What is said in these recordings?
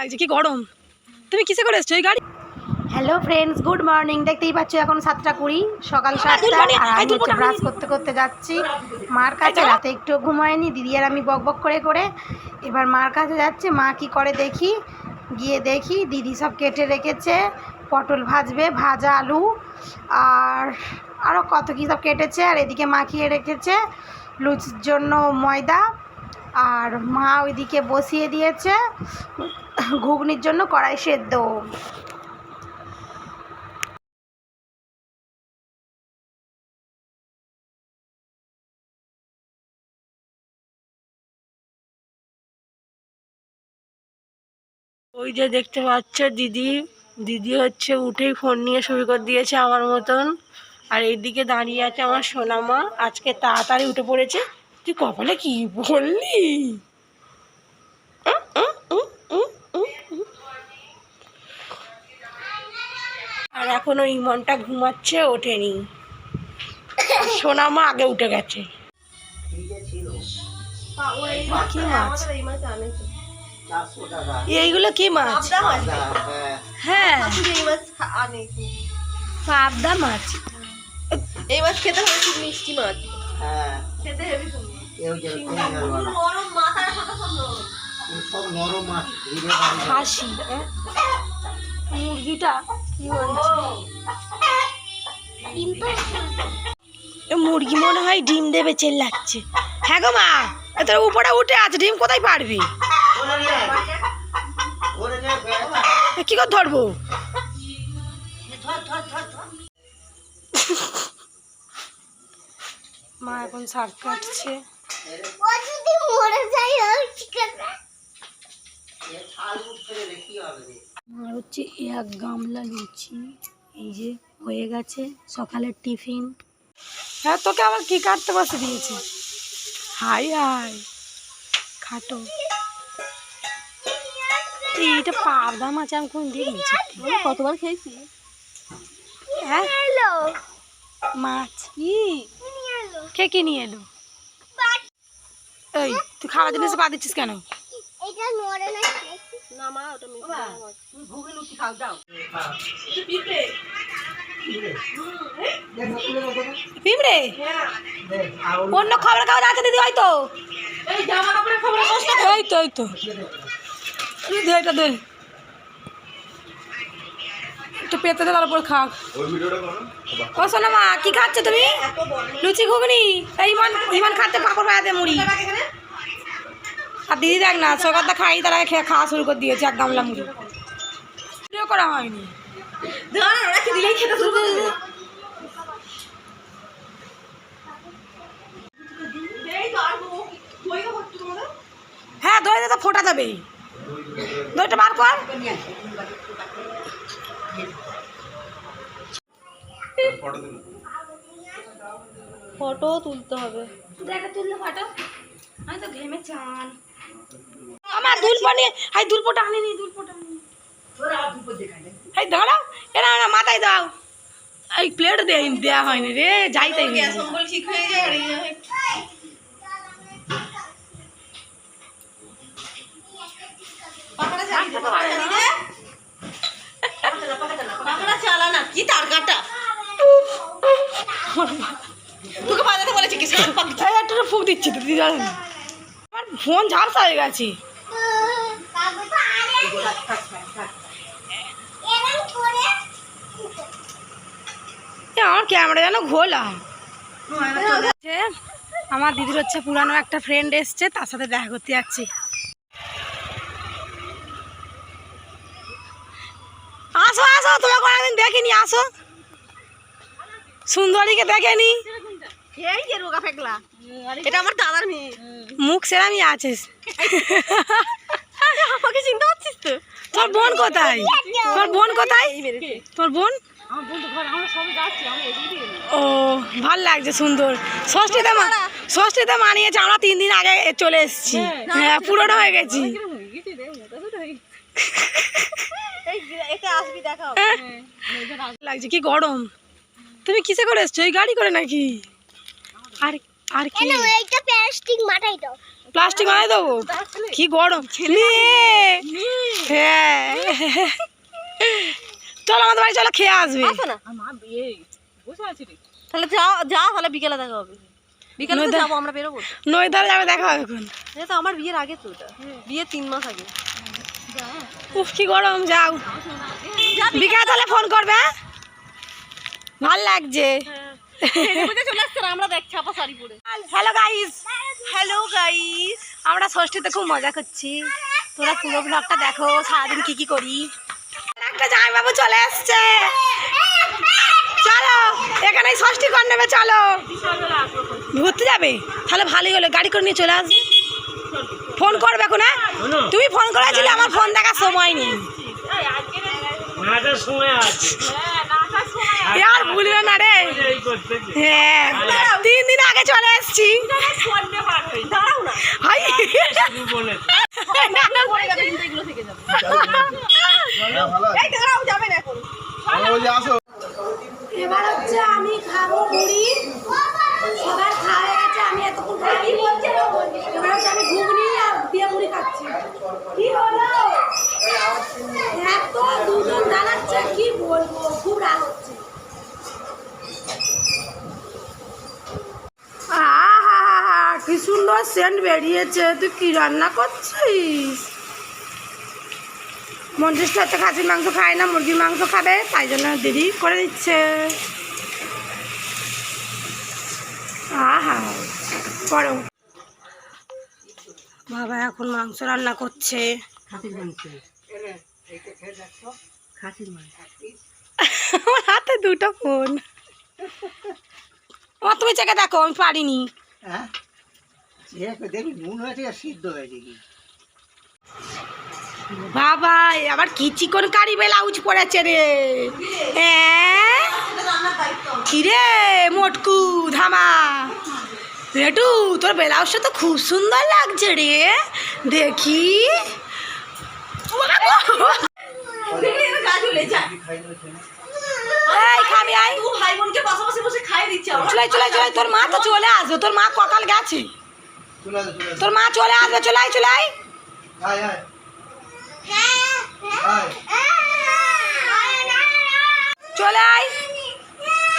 লাগছে কি গরম? তুমি কিসে করে এসছো এই গাড়ি? হ্যালো ফ্রেন্ডস গুড মর্নিং দেখতেই পাচ্ছ এখন সাতটা কুড়ি সকাল সাতটা আর আমি হচ্ছে ব্রাশ করতে করতে যাচ্ছি। মার কাছে রাতে একটু ঘুমায়নি দিদি আর আমি বক বক করে করে। এবার মার কাছে যাচ্ছে মা কি করে দেখি? গিয়ে দেখি দিদি সব কেটে রেখেছে পটল ভাজবে ভাজা আলু আর আরও কত কী সব কেটেছে আর এদিকে মাখিয়ে রেখেছে লুচির জন্য ময়দা আর মা ওইদিকে বসিয়ে দিয়েছে। ঘুগনির জন্য কড়াই সেদ্ধ। ওই যে দেখতে পাচ্ছ দিদি দিদি হচ্ছে উঠেই ফোন নিয়ে শুরু করে দিয়েছে আমার মতন। আর এইদিকে দাঁড়িয়ে আছে আমার সোনামা। আজকে তাড়াতাড়ি উঠে পড়েছে। তুই কপালে কি বললি? আর এখনও ইমনটা ঘুমাচ্ছে ওঠেনি। সোনামা আগে উঠে গেছে। কি মাছ? এইগুলো কি মাছ? হ্যাঁ। পাবদা মাছ? এই মাছ খেতে হবে খুব মিষ্টি মাছ। খেতে হেবি নরম মাথার সাথে খাসি হ্যাঁ? মুরগিটা মুরগি মনে হয় ডিম দেবে চেল লাগছে হ্যাঁ গো মা এ তোর উপরে উঠে আছে ডিম কোথায় পারবি কি করে ধরবো? মা এখন শাক কাটছে। আর হচ্ছে এক গামলা লুচি এই যে হয়ে গেছে সকালের টিফিন। হ্যাঁ তোকে আবার কি কাটতে বসে দিয়েছে? হাই হাই খাটো। এইটা পাবদা মাছ আমি কোন দেখিনি সত্যি। কতবার খেয়েছি। হ্যাঁ? মাছ। কে? কি নিয়ে এলো? এই তুই খাওয়া জিনিস পা দিচ্ছিস কেন? না মা ওটা মিষ্টি মাছ পিঁপড়ে? অন্য খবর কাগজ আছে দিদি হয়তো তো। তো দে একটু পেতে দে মা, কি খাচ্ছ তুমি? লুচি ঘুগনি? ইমান খাচ্ছে, পাপড় ভাজাতে মুড়ি। আর দিদি দেখ না সকালটা খাই, তার আগে খাওয়া শুরু করে দিয়েছে, এক গামলা মুড়ি। করা হয়নি। দিলেই খেতে হ্যাঁ দই তো ফোটা যাবে দইটা বার কর। ফটো তুলতে হবে। আমি তো ঘেমে চান। আমার দুলপো নিয়ে হাই দুলপোটা আনিনি দুলপোটা হাই দাঁড়াও এরা না মাথায় দাও। এই প্লেট দে দেওয়া হয়নি রে যাই তাই ঠিক হয়ে যায় এই কি তার কাটা তোকে বাজাতে বলেছি এই একটা ফুক দিচ্ছি তো দিদি। জানেন আমার ফোন ঝাপসা হয়ে গেছে এ, আমার ক্যামেরা যেন ঘোলা আমার দিদির হচ্ছে পুরানো একটা ফ্রেন্ড এসছে তার সাথে দেখা করতে যাচ্ছি আসো আসো তোমাকে অনেকদিন দেখিনি আসো সুন্দরীকে দেখেনি এটা আমার দাদার মেয়ে মুখ সেরামি আছে আমাকে চিনতে পারছিস তো তোর বোন কোথায় তোর বোন কোথায় তোর বোন ও ভালো লাগছে সুন্দর। ষষ্ঠীতে মা ষষ্ঠীতে মানিয়েছে আমরা তিন দিন আগে চলে এসেছি। হ্যাঁ পুরোটা হয়ে গেছি। এই এতে আসবি দেখাও লাগছে কি গরম। তুমি কিসে করে এসছো? এই গাড়ি করে নাকি? আর আর কি? এইটা প্লাস্টিক মাটাই দাও। প্লাস্টিক বানাই দেবো? কি গরম। হ্যাঁ। চলো আমাদের বাড়ি চলো খেয়ে আসবে। না। তাহলে যা যা তাহলে বিকেলে দেখা হবে। বিকেলে যাব আমরা বেরোবো। তো। যাবে দেখা হবে এখন। তো আমার বিয়ের আগে তো বিয়ের তিন মাস আগে। উফ কি গরম যাও। বিকালে তাহলে ফোন করবে হ্যাঁ? ভালো লাগছে। হ্যালো গাইস হ্যালো গাইস আমরা ষষ্ঠীতে খুব মজা করছি। তোরা পুরো ব্লগটা দেখো সারাদিন কি কি করি। একটা জামাইবাবু চলে এসছে চলো এখানেই ষষ্ঠী কর নেবে চলো। ঘুরতে যাবে? তাহলে ভালোই হলো গাড়ি করে নিয়ে চলে আসবে। ফোন করবে এখন হ্যাঁ? তুমি ফোন করেছিলে আমার ফোন দেখার সময় নেই। আর ভুলবে না রে। হ্যাঁ তিন দিন আগে চলে এসছি। দাঁড়াও না। হাই। এবার হচ্ছে আমি খাব মুড়ি। সবার খাওয়া গেছে আমি এতক্ষণ খাই বলছি এবার হচ্ছে আমি ঘুগনি আর দিয়ে মুড়ি খাচ্ছি কি হলো এত দুজন জ্বালাচ্ছে কি বলব খুব রাগ হচ্ছে আহা কি সুন্দর সেন্ট বেরিয়েছে তুই কি রান্না করছিস? মন্দিরটা হচ্ছে খাসির মাংস খায় না মুরগির মাংস খাবে তাই জন্য দিদি করে দিচ্ছে। আহা করো বাবা এখন মাংস রান্না করছে। আমার হাতে দুটো ফোন। আমার তুমি চেকে দেখো আমি পারিনি। হ্যাঁ? দেখি নুন হয়েছে সিদ্ধ হয়েছে কি? বাবা আবার কি চিকন কারি ব্লাউজ পড়েছে রে। হ্যাঁ কি রে মোটকু ধামা। রেটু তোর ব্লাউজটা তো খুব সুন্দর লাগছে রে। দেখি। চলাই চলাই চলাই তোর মা তো চলে আসবে তোর মা ককাল গেছে। চলে চলে তোর মা চলে আসবে চলাই চলাই আয়। আয় আয়। চলে আয়।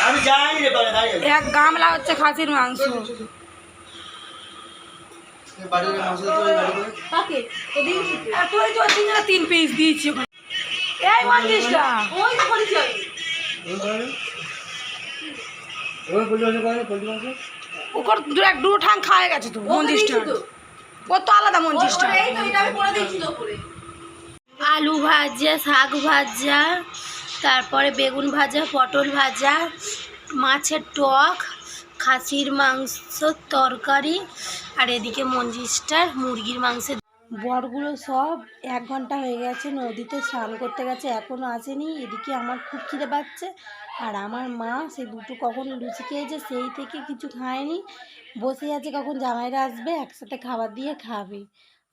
আমি যাই রে বাবা দাঁড়িয়ে এক গামলা হচ্ছে খাসির মাংস। তিন পিস দিয়েছি। এই ওই ওকর দু এক দুটো ঠাং খাওয়া গেছে তো। ও তো আলাদা মন্দিরটা ওরে, এই তো এটা আমি করে দিয়েছি তো উপরে। আলু ভাজা শাক ভাজা তারপরে বেগুন ভাজা পটল ভাজা মাছের টক খাসির মাংস তরকারি আর এদিকে মঞ্জিসটার মুরগির মাংসের বরগুলো সব এক ঘণ্টা হয়ে গেছে, নদীতে স্নান করতে গেছে এখনও আসেনি। এদিকে আমার খুব খিদে পাচ্ছে আর আমার মা সে দুটো কখন লুচি খেয়েছে সেই থেকে কিছু খায়নি। বসে আছে কখন জামাইরা আসবে, একসাথে খাবার দিয়ে খাবে।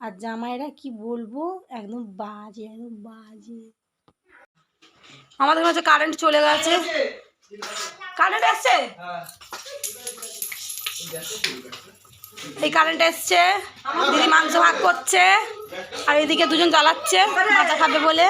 আর জামাইরা কি বলব, একদম বাজে একদম বাজে। আমাদের কাছে কারেন্ট চলে গেছে। কারেন্ট এসছে? এই কারেন্ট এসছে, দিদি মাংস ভাগ করছে, আর এদিকে দুজন জ্বালাচ্ছে মাথা খাবে বলে।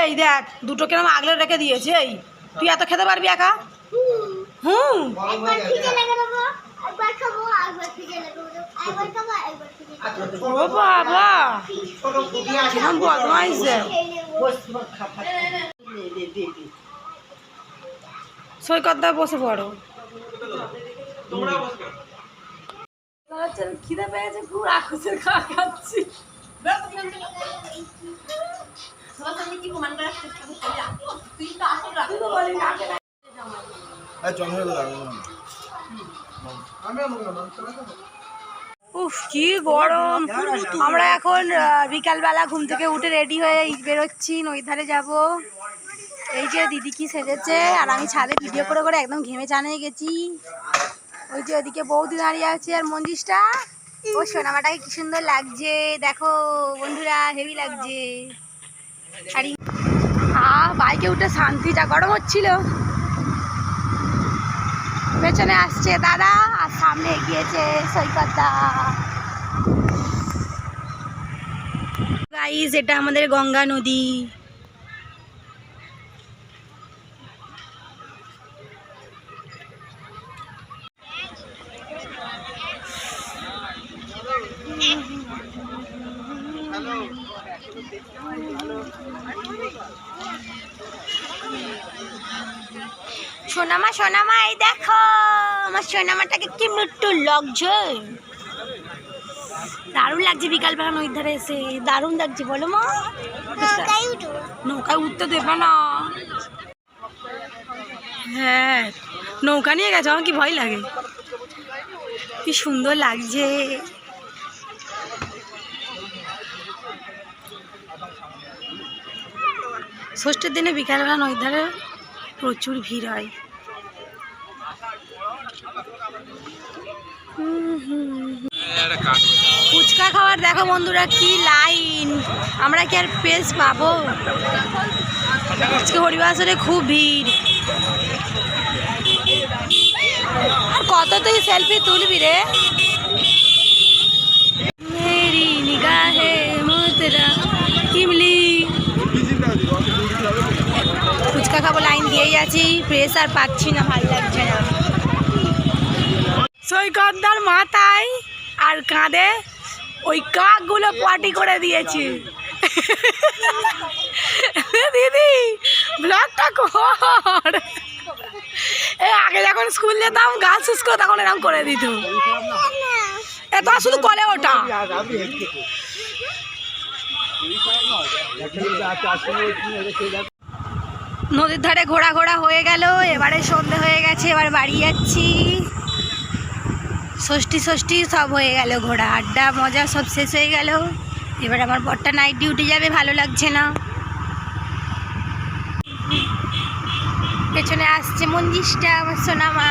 এই দেখ, দুটো কেন আগলে রেখে দিয়েছে, এই। তুই এত খেতে পারবি একা? হুম। ও বাবা! কিরম সৈকতদা বসে পড়ো। খিদে পেয়েছে খুব আকুশের খাওয়া খাচ্ছি। উফ, কি গরম। আমরা এখন বিকালবেলা ঘুম থেকে উঠে রেডি হয়ে বেরোচ্ছি নদীর ধারে যাব। এই যে দিদি কি সেজেছে, আর আমি ছাদে ভিডিও করে করে একদম ঘেমে চানে গেছি। ওই যে ওদিকে বৌদি দাঁড়িয়ে আছে আর মঞ্জিসটা ও সোনামাটাকে কি সুন্দর লাগছে। দেখো, বন্ধুরা, হেভি লাগছে। আর বাইকে উঠে শান্তিটা গরম হচ্ছিল। পেছনে আসছে, দাদা। আর সামনে এগিয়েছে সৈকতদা গাইস এটা আমাদের গঙ্গা নদী। সোনামা সোনামা, এই দেখো। আমার সোনামাটাকে কি মিট্টু লাগছে দারুণ লাগছে বিকালবেলা নদীর ধারে এসে। দারুণ লাগছে বলো মা। নৌকায় উঠতে দেবে না। হ্যাঁ নৌকা নিয়ে গেছে আমার কি ভয় লাগে? কি সুন্দর লাগছে। ষষ্ঠীর দিনে বিকালবেলা নদীর ধারে প্রচুর ভিড় হয়। ফুচকা খাওয়ার দেখো বন্ধুরা, কি লাইন। আমরা কি আর পেস পাবো? আজকে হরিবাসরে খুব ভিড়। আর কত তুই সেলফি তুলবি রে? ইমলি। ফুচকা খাব লাইন দিয়েই আছি প্রেস আর পাচ্ছি না, ভালো লাগছে না। সৈকতদার মাথায় আর কাঁধে ওই কাকগুলো পার্টি করে দিয়েছি। দিদি, ব্লগটা কর। আগে যখন স্কুল যেতাম গাছ শেষ করে তখন এরকম করে দিত। এ তো শুধু করে ওটা। নদীর ধারে ঘোরা ঘোরা হয়ে গেল, এবারে সন্ধে হয়ে গেছে, এবার বাড়ি যাচ্ছি। ষষ্ঠী ষষ্ঠী সব হয়ে গেল ঘোরা আড্ডা, মজা সব শেষ হয়ে গেল। এবার আমার বরটা নাইট ডিউটি যাবে, ভালো লাগছে না। পেছনে আসছে মঞ্জিসটা আমার সোনামা।